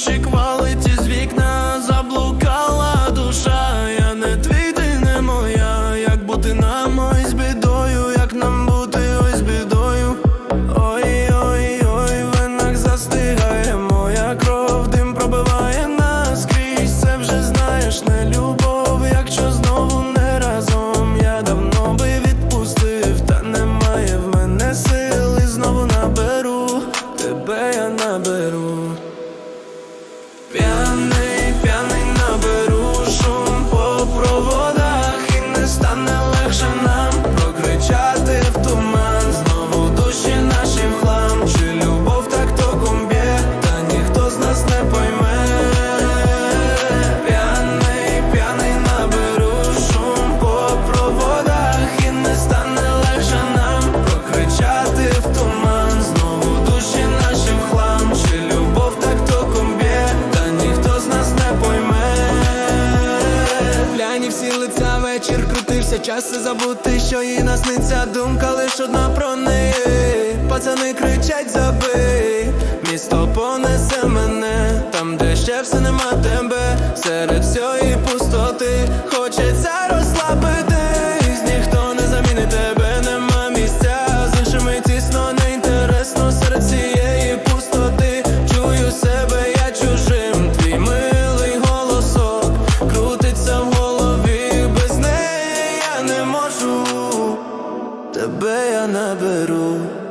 Shake my. Боюся часу забути, що і насниться думка, лиш одна про неї Пацани кричать, забий, місто понесе мене, там, де ще все нема тебе, серед всьої пустоти хочеться роз. тебе я не беру.